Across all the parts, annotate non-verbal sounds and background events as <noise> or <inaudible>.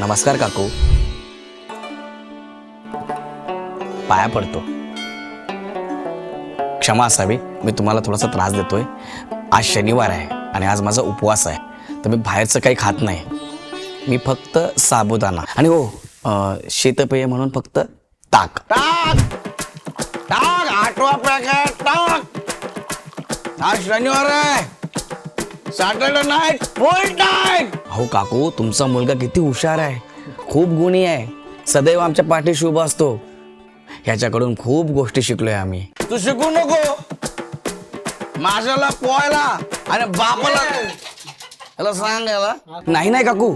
नमस्कार काकू. पाया पडतो. क्षमा असावी. मी तुम्हाला थोडासा त्रास देतोय. आज शनिवार आहे आणि आज माझा उपवास आहे. तर मी बाहेरचं काही खात नाही. मी फक्त साबुदाणा आणि हो शीतपेय म्हणून फक्त ताक. टाक टाक आठवा पॅकेट ताक! आज शनिवार आहे. सॅटर्डे नाईट फुल नाईट हो काकू तुमचा मुलगा किती हुशार आहे. खूप गुणी आहे. सदैव आमच्या पाठीशी उभा असतो. ह्याच्याकडून खूप गोष्टी शिकलोय आम्ही. तू शिकू नको. माझ्याला पोहायला आणि बापाला त्याला सांग याला. नाही नाही काकू.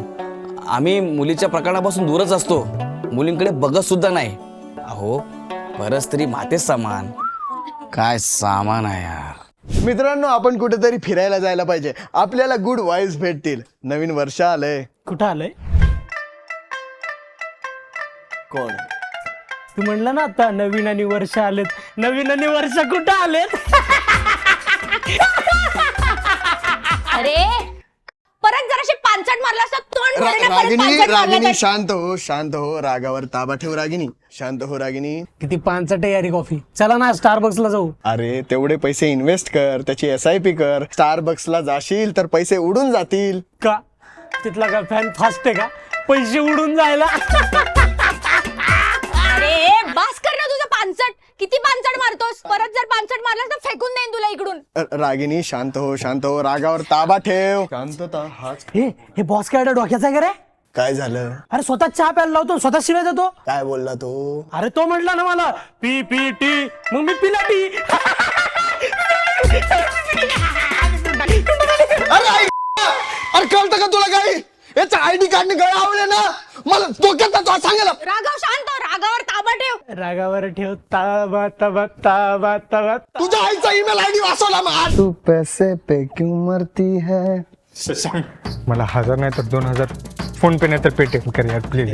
आम्ही मुलीच्या प्रकरणापासून दूरच असतो. मुलींकडे बघत सुद्धा नाही. अहो परस तरी मातेच सामान. काय सामान आहे यार. मित्रांनो आपण कुठेतरी फिरायला जायला पाहिजे. आपल्याला गुड वाईज भेटतील. नवीन वर्ष आलंय. कुठं आलंय? कोण? तू म्हणलं ना आता नवीन आणि वर्ष आलेत. नवीन आणि वर्ष कुठं आलेत? <laughs> रा- रागिनी रागिनी शांत हो शांत हो रागावर ताबा ठेव रागिनी शांत हो रागिनी किती पानचट आहे यारी कॉफी. चला ना स्टारबक्सला जाऊ. अरे तेवढे पैसे इन्व्हेस्ट कर त्याची एस आय पी कर. स्टारबक्सला जाशील तर पैसे उडून जातील. का? तिथला का फॅन फास्ट आहे का? पैसे उडून जायला. <laughs> रागिनी शांत हो शांत हो रागावर ताबा ठेव. शांतता हाच हे हे बॉस काय डोक्याचा आहे का रे? काय झालं? अरे स्वतः चहा प्यायला लावतो स्वतः शिवाय देतो. काय बोलला तो? अरे तो म्हटला ना मला पी पी टी मग मी पिला टी. अरे आई, अरे कळतं का तुला काही? याचा आयडी कार्डने गळावले ना? मला डोक्यात तो सांगायला राघव शांत हो, रागावर रागावर ठेव. ताबा ताबा ताबा ताबा तुझ्या आईचा ईमेल आयडी वाचवला मग तू पैसे पे क्यों मरती है? मला हजार नाही तर दोन हजार. फोन पे नाही तर पेटीएम कर यार प्लीज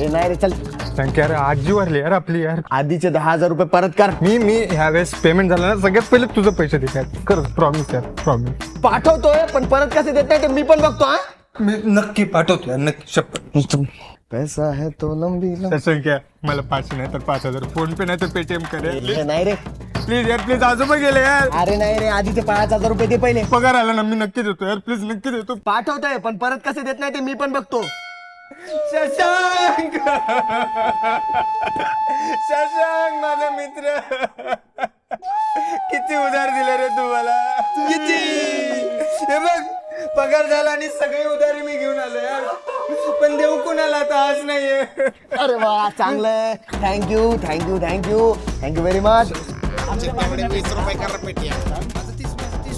ए नाही रे चल. सांग यार आजी वारली यार आपली यार. आधीचे दहा हजार रुपये परत कर. मी मी ह्या वेळेस पेमेंट झालं ना सगळ्यात पहिले तुझं पैसे दे यार. कर प्रॉमिस यार प्रॉमिस पाठवतोय पण परत कसे देत नाही ते मी पण बघतो हा. मी नक्की पाठवतो यार नक्की शपथ. पैसा है तो लंबी क्या? मला पाचशे नाही तर पाच हजार. फोन पे नाही तर पेटीएम कर नाही रे. प्लीज यार प्लीज आजोबा गेले यार. अरे नाही रे आधीचे पाच हजार रुपये दे पहिले. पगार आला ना मी नक्की देतो यार. प्लीज नक्की देतो. पाठवतोय पण परत कसे देत नाही ते मी पण बघतो. शशांक! शशांक माझा मित्र. किती उधार दिले रे तू मला? किती? हे बघ पगार झाला आणि सगळी उधारी आता आज नाहीये. अरे वा चांगलं thank you thank you thank you thank you very much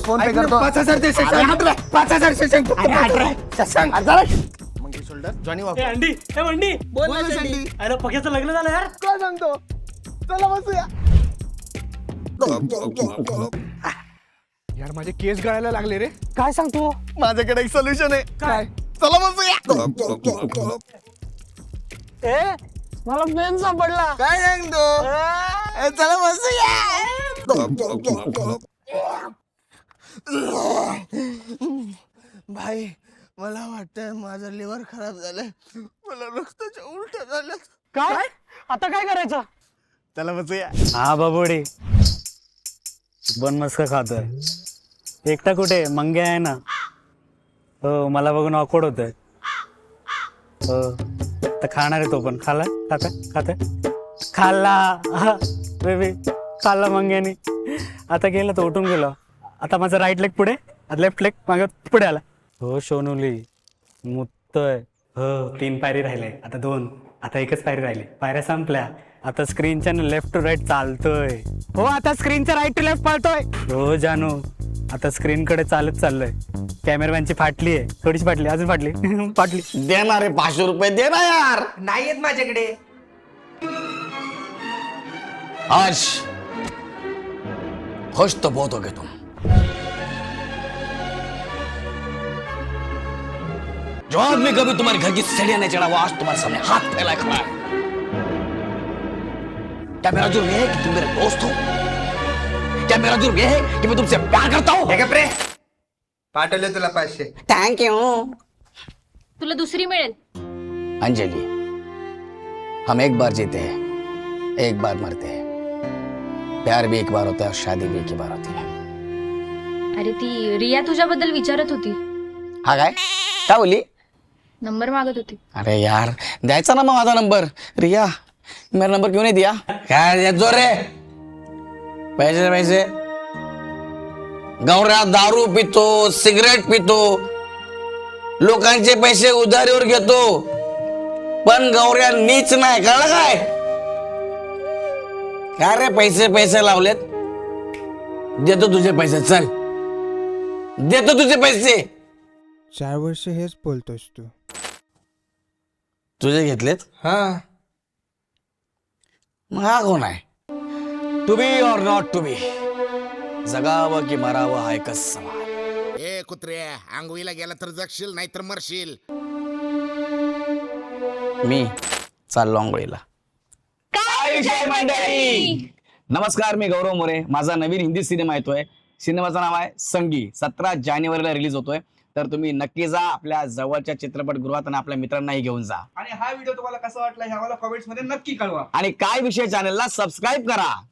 PhonePe करतो. पाच हजार दे शशांक पाच हजार शशांक शशांक जॉनी ए अंडी ए मंडी बोल अरे पक्याचं लग्न झालं यार. काय सांगतो? चला बसूया. यार माझे केस गळायला लागले रे. काय सांगतो? माझ्याकडे एक सोल्युशन आहे. काय? चला बसूया. <laughs> ए मला मेन सापडला. काय सांगतो? ए, चला बसूया भाई मला वाटतंय माझं लिव्हर खराब झालंय. मला रक्ताच्या उलट्या झाल्या. काय? आता काय करायचं? चला बसूया हा बाबोडी. बन मस्का खातोय. एकटा कुठे? मंग्या आहे ना. हो मला बघून ऑकवर्ड होतंय. हो. तर खाणार आहे तो पण. खाला? खाता खाता खाल्ला. बेबी खाल्ला मंग्यानी. आता गेलं तो उठून गेलो. आता माझा राईट लेग पुढे लेफ्ट लेग माग पुढे आला. हो सोनुली. मुततोय हो तीन पायरी राहिले. आता दोन. आता एकच पायरी राहिली. पायऱ्या संपल्या. आता स्क्रीनच्या लेफ्ट टू राईट चालतोय. हो आता स्क्रीनच्या राईट टू लेफ्ट पळतोय. हो जानू. आता स्क्रीन कडे चालत चाललोय. कॅमेरामॅनची फाटली आहे. थोडीशी फाटली अजून फाटली. <laughs> फाटली. देणार रे पाचशे रुपये दे ना यार. नाही येत माझ्याकडे. आज खुश तो बहुत होगे तुम. जो आदमी कभी तुम्हारे घर की सीढ़ियां नहीं चढ़ा वो आज तुम्हारे सामने हाथ फैलाए खड़ा है। क्या मेरा जुर्म ये है कि तुम मेरे दोस्त हो? क्या मेरा जुर्म ये है कि मैं तुमसे प्यार करता हूं? हे पाठवले तुला पाचशे. थैंक यू तुला दुसरी मिळेल. अंजलि हम एक बार जीते हैं एक बार मरते हैं। प्यार भी एक बार होता है और शादी भी एक ही बार होती है। अरे ती रिया तुझ्याबद्दल विचारत होती. हा काय? काय बोली नंबर मागत होती. अरे यार द्यायचा ना मग माझा नंबर. रिया मेरा नंबर क्यों नहीं दिया? काय देतो रे. पैसे पैसे. गौऱ्या दारू पितो सिगरेट पितो. लोकांचे पैसे उधारीवर घेतो. पण गौऱ्या नीच नाही कळलं काय? काय रे पैसे पैसे लावलेत? देतो तुझे पैसे चल. देतो तुझे पैसे. चार वर्ष हेच बोलतोस तू. तुझे घेतलेत? हा. मग हा कोण आहे? टू बी और नॉट टू बी जगावं की मरावं हा एकच सवाल. ए कुत्र्या आंघोळीला गेला तर जगशील नाहीतर मरशील. मी चाललो आंघोळीला. नमस्कार मी गौरव मोरे. माझा नवीन हिंदी सिनेमा येतोय. सिनेमाचं नाव आहे संगी. सतरा जानेवारीला रिलीज होतोय. तर तुम्ही नक्की जा आपल्या जवळच्या चित्रपटगृहात आणि आपल्या मित्रांनाही घेऊन जा. आणि हा व्हिडिओ तुम्हाला कसा वाटला हे आम्हाला कमेंट्समध्ये नक्की कळवा. आणि काय विषय चॅनलला सबस्क्राईब करा.